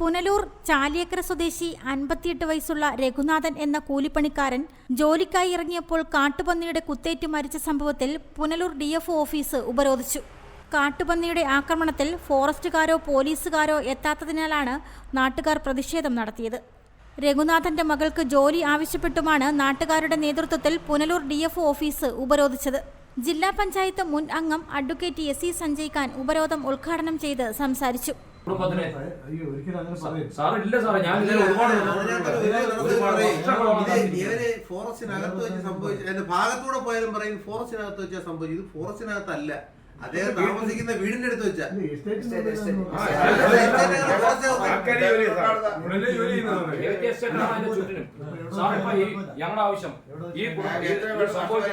പുനലൂർ ചാലിയക്കര സ്വദേശി അൻപത്തിയെട്ട് വയസ്സുള്ള രഘുനാഥൻ എന്ന കൂലിപ്പണിക്കാരൻ ജോലിക്കായി ഇറങ്ങിയപ്പോൾ കാട്ടുപന്നിയുടെ കുത്തേറ്റ് മരിച്ച സംഭവത്തിൽ പുനലൂർ ഡി ഓഫീസ് ഉപരോധിച്ചു. കാട്ടുപന്നിയുടെ ആക്രമണത്തിൽ ഫോറസ്റ്റുകാരോ പോലീസുകാരോ എത്താത്തതിനാലാണ് നാട്ടുകാർ പ്രതിഷേധം നടത്തിയത്. രഘുനാഥന്റെ മകൾക്ക് ജോലി ആവശ്യപ്പെട്ടുമാണ് നാട്ടുകാരുടെ നേതൃത്വത്തിൽ പുനലൂർ ഡി ഓഫീസ് ഉപരോധിച്ചത്. ജില്ലാ പഞ്ചായത്ത് മുൻ അംഗം advocate S C Sanjay Khan ഉപരോധം ഉദ്ഘാടനം ചെയ്ത് സംസാരിച്ചു ഫോറസ്റ്റിനകത്ത് വെച്ച് സംഭവിച്ചു ഭാഗത്തൂടെ പോയാലും പറയും ഫോറസ്റ്റിനകത്ത് വെച്ചാൽ സംഭവിച്ചു ഇത് ഫോറസ്റ്റിനകത്തല്ല അദ്ദേഹം താമസിക്കുന്ന വീടിന്റെ അടുത്ത് വെച്ചാ. ഞങ്ങളുടെ ആവശ്യം ഈ സംഭവിച്ചു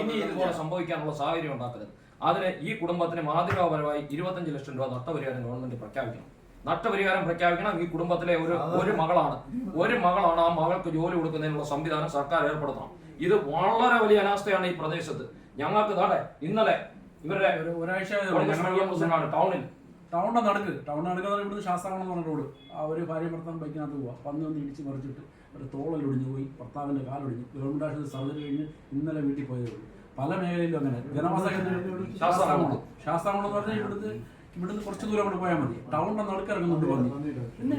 ഇനി ഇതുപോലെ സംഭവിക്കാനുള്ള സാഹചര്യം ഉണ്ടാക്കരുത്. അതിന് ഈ കുടുംബത്തിന് മാതൃകാപരമായി ഇരുപത്തഞ്ച് ലക്ഷം രൂപ നഷ്ടപരിഹാരം ഗവൺമെന്റ് പ്രഖ്യാപിക്കണം. നഷ്ടപരിഹാരം പ്രഖ്യാപിക്കണം. ഈ കുടുംബത്തിലെ ഒരു ഒരു മകളാണ്. ഒരു മകളാണ് ആ മകൾക്ക് ജോലി കൊടുക്കുന്നതിനുള്ള സംവിധാനം സർക്കാർ ഏർപ്പെടുത്തണം. ഇത് വളരെ വലിയ അനാസ്ഥയാണ് ഈ പ്രദേശത്ത്. ഞങ്ങൾക്ക് താടെ ഇന്നലെ ഇവരുടെ ഒരു ഒരാഴ്ച ടൗണിൽ. ടൗണിന്റെ നടക്ക്. ടൗൺ നടുക്ക് എന്ന് പറഞ്ഞാൽ ഇവിടുന്ന് ശാസ്ത്രമാണെന്ന് പറഞ്ഞ റോഡ്. ആ ഒരു ഭാര്യ ഭർത്താവ് ബൈക്കിനകത്ത് പോവാ. പന്നി വന്ന് ഇടിച്ച് മറിച്ചിട്ട് ഒരു തോളൽ ഒടിഞ്ഞു പോയി. ഭർത്താവിന്റെ കാലൊടിഞ്ഞു. ഗവൺമെന്റ് ആശുപത്രി സർജറി കഴിഞ്ഞ് ഇന്നലെ വീട്ടിൽ പോയതേ ഉള്ളൂ. പല മേഖലയിലും അങ്ങനെ. ജനവാസ കേന്ദ്രങ്ങളിൽ ശാസ്ത്രമാണ് ശാസ്താവളം എന്ന് പറഞ്ഞാൽ ഇവിടുന്ന് ഇവിടുന്ന് കുറച്ച് ദൂരം അവിടെ പോയാൽ മതി. ടൗണിന്റെ നടുക്ക് ഇറങ്ങുന്നുണ്ട് പന്നി. പിന്നെ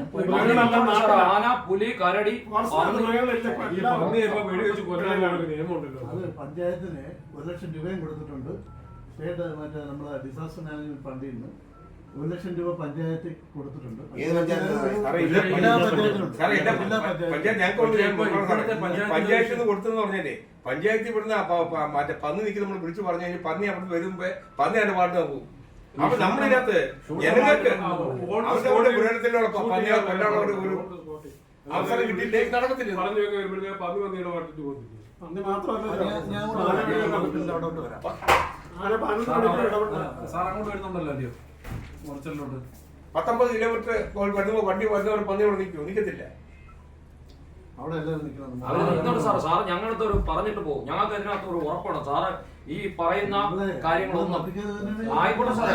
സാർ, ആന പുലി കരടി പന്നി. അത് പഞ്ചായത്തിന് ഒരു ലക്ഷം രൂപയും കൊടുത്തിട്ടുണ്ട്. സ്റ്റേറ്റ് മറ്റേ നമ്മളെ ഡിസാസ്റ്റർ മാനേജ്മെന്റ് ഫണ്ടിൽ നിന്ന് ഒരു ലക്ഷം രൂപ പഞ്ചായത്തിൽ കൊടുത്തിട്ടുണ്ട് ഏത് പഞ്ചായത്ത് പഞ്ചായത്തിൽ നിന്ന് കൊടുത്തെന്ന് പറഞ്ഞാലേ പഞ്ചായത്തിൽ ഇവിടുന്ന് മറ്റേ പന്നി നിൽക്കുന്ന നമ്മൾ വിളിച്ചു പറഞ്ഞു കഴിഞ്ഞാൽ പന്നി അവിടെ വരുമ്പോ പന്നി അതിന്റെ പാട്ട് പോകും അപ്പൊ നമ്മളിതിനകത്ത് ജനങ്ങൾക്ക് അവരുടെ കൂടെ പുരാണത്തിലുള്ള കൊല്ലാനുള്ള ഒരു അവസരം കിട്ടിയില്ലേ നടക്കത്തില്ല പറഞ്ഞു വരുമ്പോഴത്തേക്ക് പന്നി വന്നിയുടെ പാട്ടിട്ട് പോകുന്നു പന്നി ഞാൻ- ഞാൻ വരാം. സാർ അങ്ങോട്ട് വരുന്നുണ്ടല്ലോ അല്ലയോ? മുറച്ചലിലോട്ട്. പത്തൊമ്പത് കിലോമീറ്റർ വരുമ്പോ വണ്ടി വരുന്നവർ പന്നി അവിടെ നിൽക്കും നിൽക്കത്തില്ല. അവിടെ എല്ലാവരും നിൽക്കണം അവർ നിന്നോട്ട് സാറ്. സാറ്. ഞങ്ങളടുത്ത് ഒരു പറഞ്ഞിട്ട് പോകും. ഞങ്ങൾക്ക് ഇതിനകത്ത് ഒരു ഉറപ്പാണ് സാറ് ഈ പറയുന്ന കാര്യങ്ങളൊന്നും ആയിക്കോട്ടെ സാറേ.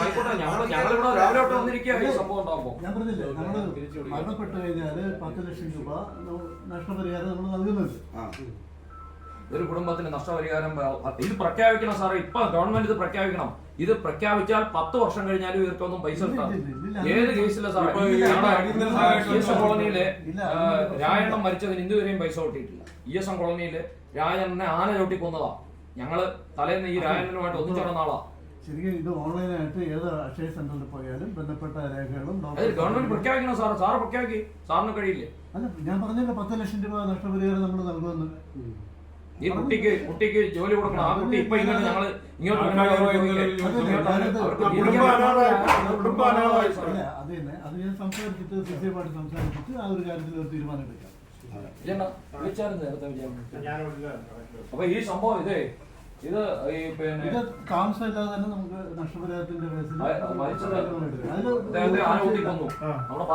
ആയിക്കോട്ടെ. ഞങ്ങൾ ഞങ്ങളിവിടെ രാവിലെ തൊട്ട് വന്നിരിക്കുക ഈ സംഭവം ഉണ്ടാകുമ്പോ ഞാൻ പറഞ്ഞില്ലേ നമ്മൾ മരണപ്പെട്ട് കഴിഞ്ഞാൽ പത്ത് ലക്ഷം രൂപ നഷ്ടപരിഹാരം നമ്മൾ നൽകുന്നുണ്ട്. ഒരു കുടുംബത്തിന് നഷ്ടപരിഹാരം ഇത് പ്രഖ്യാപിക്കണം സാറേ. ഇപ്പൊ ഗവൺമെന്റ് ഇത് പ്രഖ്യാപിക്കണം. ഇത് പ്രഖ്യാപിച്ചാൽ പത്ത് വർഷം കഴിഞ്ഞാലും ഇവർക്കൊന്നും പൈസ. ഏത് കേസില്ല സാറേ? എം കോളനിയിലെ രായണ്ണം മരിച്ചതിന് ഇന്നുവരെയും പൈസ കൊട്ടിയിട്ടില്ല ഇ എസ് എം കോളനിയിൽ രാജനെ ആന ചവിട്ടി കൊന്നതാ ഞങ്ങൾ തലേന്ന് ഈ രാജനുമായിട്ട് ഒന്നിച്ചടന്ന ആളാ ശരിക്കും ഇത് ഓൺലൈനായിട്ട് ഏത് അക്ഷയ സെന്ററിൽ പോയാലും ബന്ധപ്പെട്ട രേഖകളും ഗവൺമെന്റ് പ്രഖ്യാപിക്കണം സാർ സാറ് പ്രഖ്യാപിക്കും. സാറിന് കഴിയില്ലേ? അല്ല ഞാൻ പറഞ്ഞില്ല പത്ത് ലക്ഷം രൂപ നഷ്ടപരിഹാരം നമ്മൾ നൽകുമെന്ന്. ഈ കുട്ടിക്ക് കുട്ടിക്ക് ജോലി കൊടുക്കണം. ആ കുട്ടി ഇപ്പൊ ഇങ്ങോട്ട് ഞങ്ങൾ ഇങ്ങോട്ട് അത് തന്നെ. അത് ഞാൻ സംസാരിച്ചിട്ട് സിസിയുമായിട്ട് സംസാരിച്ചിട്ട് ആ ഒരു കാര്യത്തിൽ ഒരു തീരുമാനം എടുക്കാം. അപ്പൊ ഈ സംഭവം ഇതേ. ഇത് ഈ പിന്നെ ഇത് താമസമില്ലാതെ തന്നെ നമുക്ക് നഷ്ടപരിഹാരത്തിന്റെ മരിച്ചത് അദ്ദേഹത്തെ ആന കൂട്ടി കൊന്നു നമ്മുടെ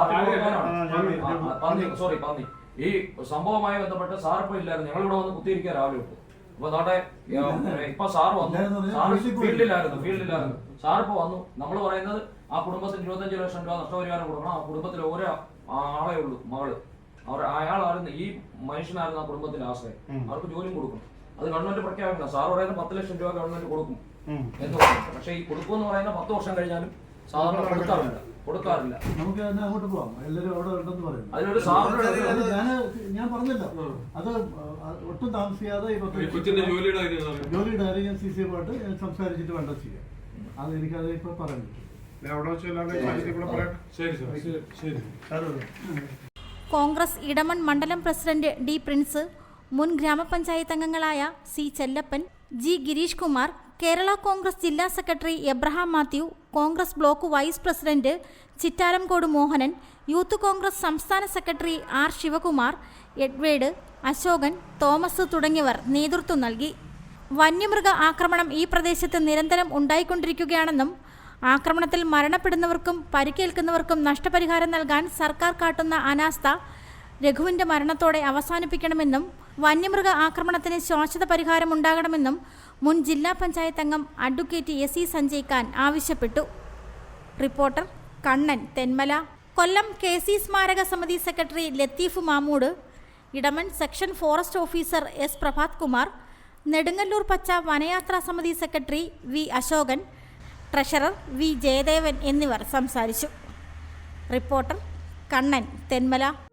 പാർട്ടി സോറി പന്നി ഈ സംഭവവുമായി ബന്ധപ്പെട്ട് സാർ ഇപ്പൊ ഇല്ലായിരുന്നു. ഞങ്ങൾ ഇവിടെ വന്ന് കുത്തിയിരിക്കുക രാവിലെ ഇട്ടു അപ്പൊ നാട്ടെ ഇപ്പൊ സാർ വന്നു. സാർ. ഫീൽഡിലായിരുന്നു ഫീൽഡിലായിരുന്നു. സാർ ഇപ്പൊ വന്നു. നമ്മൾ പറയുന്നത് ആ കുടുംബത്തിന് ഇരുപത്തഞ്ച് ലക്ഷം രൂപ നഷ്ടപരിഹാരം കൊടുക്കണം. ആ കുടുംബത്തിൽ ഓരോ ആളെ ഉള്ളൂ മകൾ. അവർ അയാളായിരുന്നു ഈ മനുഷ്യനായിരുന്നു ആ കുടുംബത്തിന്റെ ആശ്രയം. അവർക്ക് ജോലിയും കൊടുക്കണം. അത് ഗവൺമെന്റ് പ്രഖ്യാപിക്കണം സാർ പറയുന്നത് പത്ത് ലക്ഷം രൂപ ഗവൺമെന്റ് കൊടുക്കും. എന്ന് പറയുന്നത് പക്ഷേ ഈ കൊടുക്കുമെന്ന് പറയുന്ന പത്ത് വർഷം കഴിഞ്ഞാലും സാധാരണ കൊടുക്കാറില്ല. കൊടുക്കാറില്ല. നമുക്ക് തന്നെ അങ്ങോട്ട് പോവാം. എല്ലാവരും അവിടെ ഉണ്ടെന്ന് പറയുന്നു. അതിനൊരു സാറിന് ഞാൻ ഞാൻ പറഞ്ഞില്ല. അത് ഒട്ടും താമസിയാതെ ജോലിയുടെ കാര്യം സി സി ആയിട്ട് ഞാൻ സംസാരിച്ചിട്ട് വേണ്ട ചെയ്യാം. അത് എനിക്കത് ഇപ്പൊ പറയാൻ പറ്റും. കോൺഗ്രസ് ഇടമൺ മണ്ഡലം പ്രസിഡന്റ് ഡി പ്രിൻസ് മുൻ ഗ്രാമപഞ്ചായത്ത് അംഗങ്ങളായ സി ചെല്ലപ്പൻ ജി ഗിരീഷ് കുമാർ കേരള കോൺഗ്രസ് ജില്ലാ secretary Abraham Mathew Congress block vice president Chittaramkode Mohanan youth Congress സംസ്ഥാന സെക്രട്ടറി ആർ ശിവകുമാർ എഡ്വേഡ് അശോകൻ തോമസ് തുടങ്ങിയവർ നേതൃത്വം നൽകി. വന്യമൃഗ ആക്രമണം ഈ പ്രദേശത്ത് നിരന്തരം ഉണ്ടായിക്കൊണ്ടിരിക്കുകയാണെന്നും ആക്രമണത്തിൽ മരണപ്പെടുന്നവർക്കും പരിക്കേൽക്കുന്നവർക്കും നഷ്ടപരിഹാരം നൽകാൻ സർക്കാർ കാട്ടുന്ന അനാസ്ഥ രഘുവിന്റെ മരണത്തോടെ അവസാനിപ്പിക്കണമെന്നും വന്യമൃഗ ആക്രമണത്തിന് ശാശ്വത പരിഹാരം ഉണ്ടാകണമെന്നും മുൻ ജില്ലാ പഞ്ചായത്ത് അംഗം advocate S E Sanjay Khan ആവശ്യപ്പെട്ടു. Reporter Kannan Thenmala. Kollam K C സ്മാരക സമിതി secretary Latheef Mamood. Edamon section forest officer S Prabhath Kumar. Nedungallur പച്ച വനയാത്രാ സമിതി secretary V Ashokan. Treasurer V Jayadevan എന്നിവർ സംസാരിച്ചു. റിപ്പോർട്ടർ കണ്ണൻ തെന്മല.